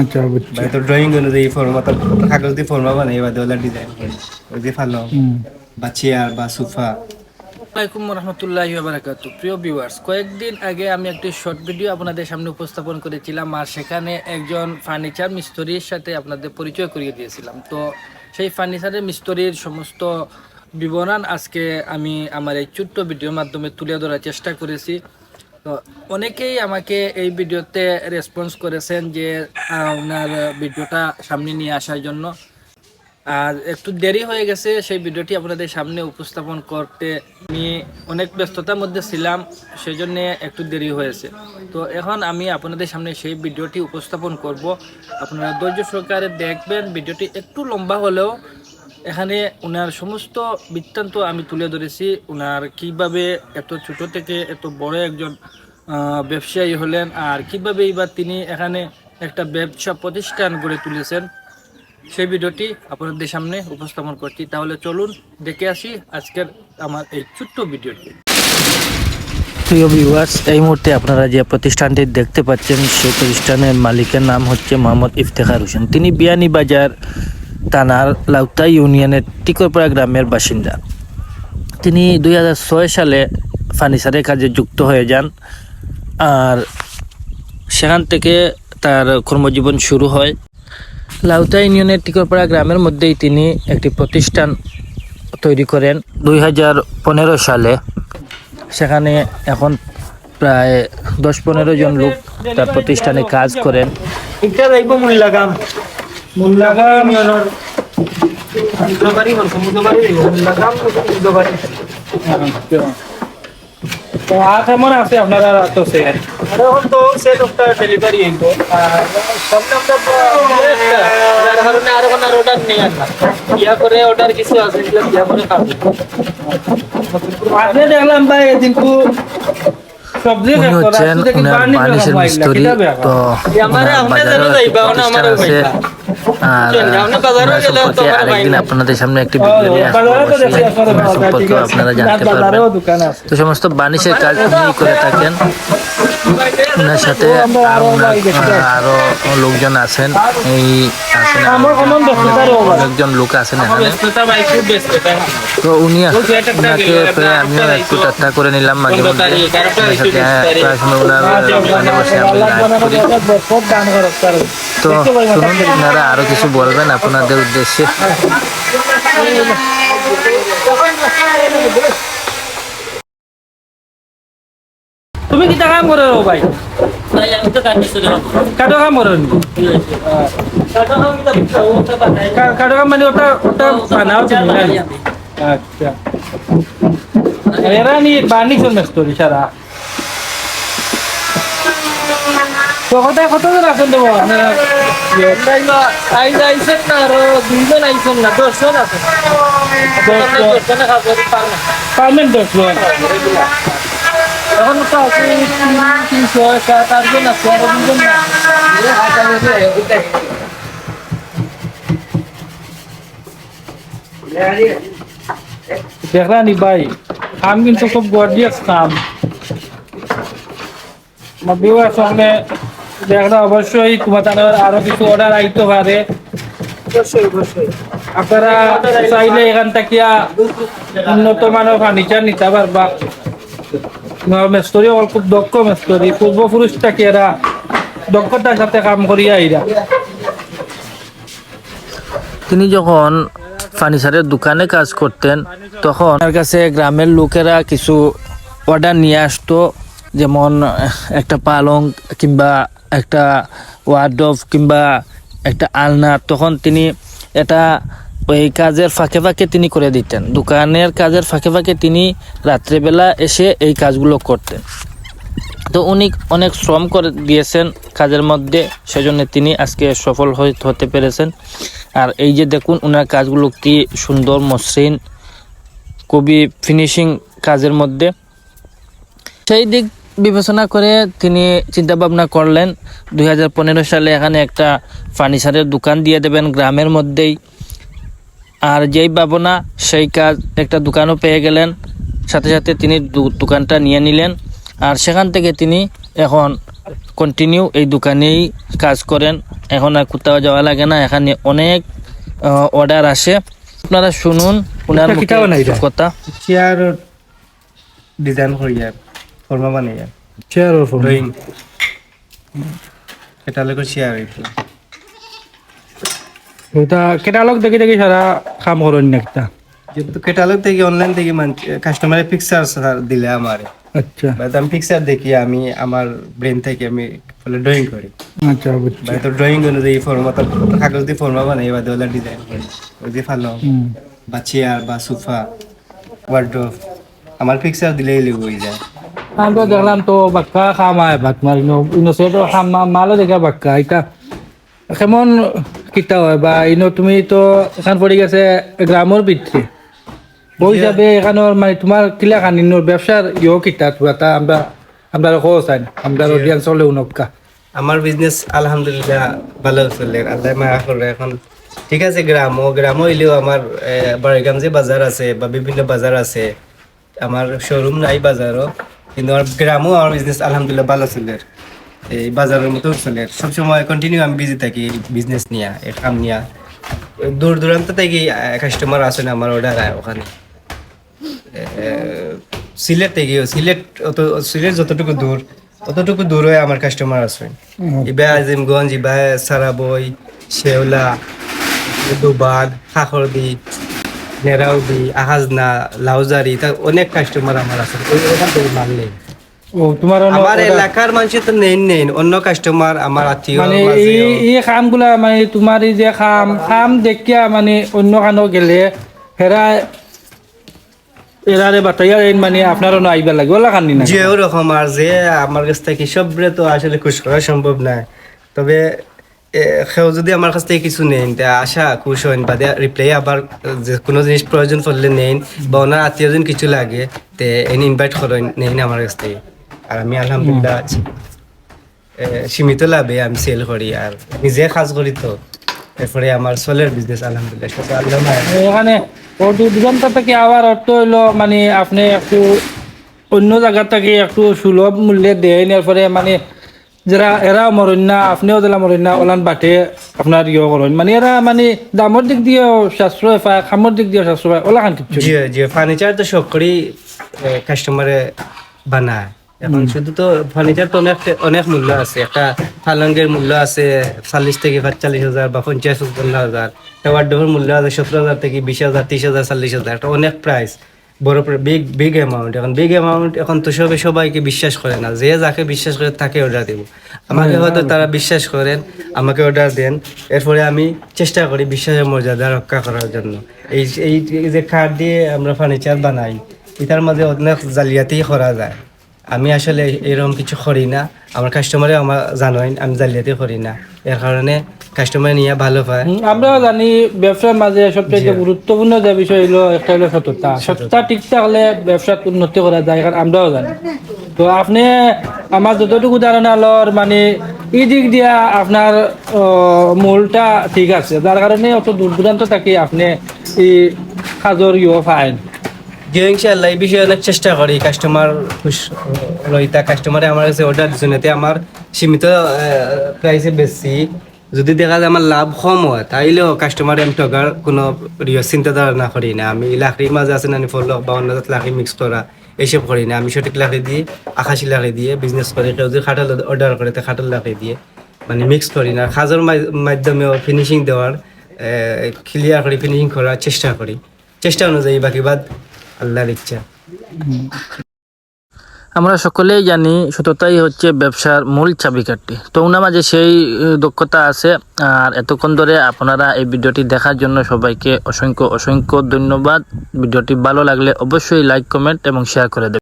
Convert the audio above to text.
আচ্ছা বুঝছি। তো ড্রয়িং অনুযায়ী ফর্মা তো কাগজ দিয়ে ফর্মা বানাই ডিজাইন ওই যে ফালো বা চেয়ার বা সোফা আসসালামাইকুম রহমতুল্লাহি বারাকাতু প্রিয় ভিউয়ার্স কয়েকদিন আগে আমি একটি শর্ট ভিডিও আপনাদের সামনে উপস্থাপন করেছিলাম আর সেখানে একজন ফার্নিচার মিস্ত্রির সাথে আপনাদের পরিচয় করিয়ে দিয়েছিলাম। তো সেই ফার্নিচারের মিস্ত্রির সমস্ত বিবরণ আজকে আমি আমার এই ছোট্ট ভিডিওর মাধ্যমে তুলে ধরার চেষ্টা করেছি। তো অনেকেই আমাকে এই ভিডিওতে রেসপন্স করেছেন যে আহ, ওনার ভিডিওটা সামনে নিয়ে আসার জন্য। আর একটু দেরি হয়ে গেছে সেই ভিডিওটি আপনাদের সামনে উপস্থাপন করতে। আমি অনেক ব্যস্ততার মধ্যে ছিলাম সেই জন্য একটু দেরি হয়েছে। তো এখন আমি আপনাদের সামনে সেই ভিডিওটি উপস্থাপন করব। আপনারা ধৈর্য সহকারে দেখবেন ভিডিওটি একটু লম্বা হলেও এখানে ওনার সমস্ত বৃত্তান্ত আমি তুলে ধরেছি। ওনার কীভাবে এত ছোট থেকে এত বড় একজন ব্যবসায়ী হলেন আর কীভাবে এবার তিনি এখানে একটা ব্যবসা প্রতিষ্ঠান গড়ে তুলেছেন, সেই ভিডিওটি আপনাদের সামনে উপস্থাপন করছি। তাহলে চলুন দেখে আসি আজকের আমার এই ছোট্ট ভিডিওটি। প্রিয় ভিউয়ার্স এই মুহূর্তে আপনারা যে প্রতিষ্ঠানটি দেখতে পাচ্ছেন, সেই প্রতিষ্ঠানের মালিকের নাম হচ্ছে মোহাম্মদ ইফতেখার হোসেন। তিনি বিয়ানী বাজার থানার লাউতা ইউনিয়নের টিকরপাড়া গ্রামের বাসিন্দা। তিনি দুই হাজার ছয় সালে ফার্নিচারের কাজে যুক্ত হয়ে যান আর সেখান থেকে তার কর্মজীবন শুরু হয়। লাউতা ইউনিয়নের টিকরপাড়া গ্রামের মধ্যেই তিনি একটি প্রতিষ্ঠান তৈরি করেন দুই হাজার পনেরো সালে। সেখানে এখন প্রায় দশ পনেরো জন লোক তার প্রতিষ্ঠানে কাজ করেন। মূল্যাগাম ইয়ানোর মুদ্রবাড়ি বলছো তো আর কেমন আছে আপনারা তো সে। আর এখন তো সেট অফটা ডেলিভারি হইব। আর সামনে আমরা যার অর্ডার কিছু আছে ইয়া করে খাব। আজকে দেখলাম ভাই সবজি উনি হচ্ছেন ওনার বানিশের মিস্ত্রি তো আমারে ওনার আছে। আর ওনার সম্পর্কে আরেকদিন আপনাদের সামনে একটি ভিডিও নিয়ে সম্পর্কেও আপনারা জানতে পারবেন। তো সমস্ত বানিশের কাজ উনি করে থাকেন। ওনার সাথে আর লোকজন আছেন। এই আছেন অনেকজন লোক আছেন এখানে। ব্যস্ততা তো উনি ওনাকে পেয়ে আমিও একটু ঠাট্টা করে নিলাম মাঝে মধ্যে। সাথে হ্যাঁ, প্রায় সময় ওনার ওখানে বসে আমি করে। তো শুনুন ওনারা আরও কিছু বলবেন আপনাদের উদ্দেশ্যে? তুমি কি কাম করো ভাই? কাটো কাম করো কাটো কাম মানে ওটা ওটা বানাও আচ্ছা। এরা নি বার্নিশ মেস্তরি সারা তো কোথায় কতজন আছেন তো আইসেন না আরও দুইজন আইসেন না দশজন আছে দশজনে পারমেন্ট দশজন এখন তো আছে তিন তিনশো সাত আটজন আছে আরও দুজন না দেখলা নি ভাই কাম কিন্তু খুব গর্জিয়াস কাম বিবাহ সঙ্গে দেখলা অবশ্যই তোমার তাদের আরও কিছু অর্ডার আইতে পারে অবশ্যই অবশ্যই আপনারা চাইলে এখান থেকে উন্নত মানের ফার্নিচার নিতে পারবা মেস্তরি হল খুব দক্ষ মেস্তরি পূর্বপুরুষ থেকে এরা দক্ষতার সাথে কাম করিয়া এরা তিনি যখন ফার্নিচারের দোকানে কাজ করতেন, তখন ওনার কাছে গ্রামের লোকেরা কিছু অর্ডার নিয়ে আসতো, যেমন একটা পালং কিংবা একটা ওয়ার্ডভ কিংবা একটা আলনা। তখন তিনি এটা ওই কাজের ফাঁকে ফাঁকে তিনি করে দিতেন। দোকানের কাজের ফাঁকে ফাঁকে তিনি রাত্রেবেলা এসে এই কাজগুলো করতেন। তো উনি অনেক শ্রম করে দিয়েছেন কাজের মধ্যে, সেজন্য তিনি আজকে সফল হতে পেরেছেন। আর এই যে দেখুন ওনার কাজগুলো কি সুন্দর, মসৃণ, খুবই ফিনিশিং কাজের মধ্যে। সেই দিক বিবেচনা করে তিনি চিন্তা ভাবনা করলেন দু হাজার পনেরো সালে এখানে একটা ফার্নিচারের দোকান দিয়ে দেবেন গ্রামের মধ্যেই। আর যেই ভাবনা সেই কাজ একটা দোকানও পেয়ে গেলেন। সাথে সাথে তিনি দু- দোকানটা নিয়ে নিলেন। আর সেখান থেকে তিনি এখন কন্টিনিউ এই দোকানেই কাজ করেন। এখন আর কোথাও যাওয়া লাগে না। এখানে অনেক অর্ডার আসে। আপনারা শুনুন ওনার কথা। চেয়ার ডিজাইন করিয়া ফর্মা বানাইয়া চেয়ার ড্রয়িং এটা লোকের চেয়ার ওটা কেটালগ দেখি দেখি সারা কাম করেন না একটা। কিন্তু ক্যাটালগ থেকে অনলাইন থেকে কাস্টমারের পিকচার দিলে আমার। আচ্ছা। আমি পিকচার দেখি আমি আমার ব্রেন থেকে আমি ড্রয়িং করি। আচ্ছা বুঝছি। তো ড্রয়িং অনুযায়ী ফর্মা তো কাগজ দিয়ে ফর্মা বানাই বা ওলা ডিজাইন করি। ওই দিয়ে ফালো বা চেয়ার বা সোফা ওয়ার্ড্রোফ আমার পিকচার দিলেই লিখে হয়ে যায়। আমি তো দেখলাম তো বাক্কা খামায় ভাত মারি ইনো সে তো খামা মালো দেখা বাক্কা এটা কেমন কিতা হয় বা ইনো তুমি তো এখান পড়ে গেছে গ্রামের ভিতরে ওই হিসাবে এখানোর মানে তোমার কিলা খানিনোর ব্যবসার ইয়ে কিতা তো এটা আমরা আমরা কো চাই আমরা অডিয়েন্স হলে উনকা আমার বিজনেস আলহামদুলিল্লাহ ভালো চলে আল্লাহ মায়া করে এখন। ঠিক আছে গ্রাম ও গ্রাম হইলেও আমার বাড়িগাম যে বাজার আছে বা বিভিন্ন বাজার আছে। আমার শোরুম নাই বাজারও কিন্তু আমার গ্রামও আমার বিজনেস আলহামদুলিল্লাহ ভালো চলে এই বাজারের মতো চলে। সবসময় কন্টিনিউ আমি বিজি থাকি বিজনেস নিয়ে এই কাম নিয়ে। দূর দূরান্ত থেকে কাস্টমার আসেন আমার অর্ডার আয় ওখানে। সিলেট থেকে সিলেট অত সিলেট যতটুকু দূর ততটুকু দূর হয়ে আমার কাস্টমার আছে ইবা আজিমগঞ্জ ইবা সারাবই শেওলা দুবাগ খাখরদি নেরাউদি আহাজনা লাউজারি তা অনেক কাস্টমার আমার আছে ওই- ওখান থেকে মাল নেই। ও তোমার অন্য আমার order- এলাকার মানুষ তো নেন নেন অন্য কাস্টমার আমার আত্মীয় মানে। এই এই মানে তোমার এই যে দেখিয়া মানে অন্য খানো গেলে হেরা এরারে মানে আপনারও না আইবা লাগে। ওলা খানি না যে ওরকম আর যে আমার কাছ থেকে সবরে তো আসলে খুশ করা সম্ভব না। তবে কেউ যদি আমার কাছ থেকে কিছু নেন আশা খুশ হন বা রিপ্লাই আবার যে কোনো জিনিস প্রয়োজন পড়লে নেন বা ওনার আত্মীয়জন কিছু লাগে তে এনে ইনভাইট করেন নেন আমার কাছ থেকে। আর আমি আলহামদুলিল্লাহ সীমিত লাভে আমি সেল করি আর নিজে কাজ করি তো। এরপরে আমার সোলের বিজনেস আলহামদুলিল্লাহ। এখানে থেকে আবার অর্থ হইল মানে আপনি একটু অন্য জায়গা থেকে একটু সুলভ মূল্যে দেন এরপরে মানে যারা এরা মরেন না আপনিও দিলা মরেন না ওলান বাটে আপনার ইয়ে করেন। মানে এরা মানে দামর দিক দিয়ে সাশ্রয় পায় খামর দিক দিয়েও সাশ্রয় পায় ওলা খান কিছু জি জি ফার্নিচার তো সব করেই কাস্টমারে বানায়। এখন শুধু তো ফার্নিচার তো অনেক অনেক মূল্য আছে। একটা পালঙ্গের মূল্য আছে চল্লিশ থেকে পাঁচচল্লিশ হাজার বা পঞ্চাশ হাজার। একটা ওয়ার্ডোভের মূল্য আছে সতেরো হাজার থেকে বিশ হাজার তিরিশ হাজার চল্লিশ হাজার। এটা অনেক প্রাইস বড় বিগ বিগ অ্যামাউন্ট এখন বিগ অ্যামাউন্ট এখন তো সবে সবাইকে বিশ্বাস করে না। যে যাকে বিশ্বাস করে তাকে অর্ডার দেবো। আমাকে হয়তো তারা বিশ্বাস করেন আমাকে অর্ডার দেন। এরপরে আমি চেষ্টা করি বিশ্বাসের মর্যাদা রক্ষা করার জন্য। এই এই যে কাঠ দিয়ে আমরা ফার্নিচার বানাই এটার মধ্যে অনেক জালিয়াতি করা যায়। আমি আসলে এরকম কিছু করি না। আমার কাস্টমারে আমার জানোই আমি জালিয়াতি করি না। এর কারণে কাস্টমার নিয়ে ভালো পায়। আমরাও জানি ব্যবসার মাঝে সবচেয়ে গুরুত্বপূর্ণ যে বিষয় হলো একটা হলো সততা। সততা। ঠিক থাকলে ব্যবসাত উন্নতি করা যায় কারণ আমরাও জানি। তো আপনি আমার যতটুকু ধারণা লর মানে এই দিক দিয়া আপনার মূলটা ঠিক আছে। যার কারণে অত দূর দূরান্ত থাকি আপনি এই কাজর ইয়ে ফাইন যে ইনশাল্লাহ এই বিষয়ে অনেক চেষ্টা করি। কাস্টমার খুশ রইতা কাস্টমারে আমার কাছে অর্ডার দিচ্ছেন এতে আমার সীমিত প্রাইসে বেশি। যদি দেখা যায় আমার লাভ কম হয়, তাইলেও কাস্টমারে আমি টকার কোনো চিন্তাধারা না করি না। আমি লাকড়ির মাঝে আছে না ফল বা অন্য লাকড়ি মিক্স করা এইসব করি না। আমি সঠিক লাকড়ি দিয়ে আকাশি লাকড়ি দিয়ে বিজনেস করি কেউ যদি খাটাল অর্ডার করে তো খাটাল লাকড়ি দিয়ে। মানে মিক্স করি না। খাজর মাধ্যমেও ফিনিশিং দেওয়ার ক্লিয়ার করে ফিনিশিং করার চেষ্টা করি। চেষ্টা অনুযায়ী বাকি বাদ আল্লাহর ইচ্ছা আমরা সকলেই জানি সততাই হচ্ছে ব্যবসার মূল চাবিকাঠি। তো ওনার মাঝে সেই দক্ষতা আছে, আর এতক্ষণ ধরে আপনারা এই ভিডিওটি দেখার জন্য সবাইকে অসংখ্য অসংখ্য ধন্যবাদ। ভিডিওটি ভালো লাগলে অবশ্যই লাইক কমেন্ট এবং শেয়ার করে দেবেন।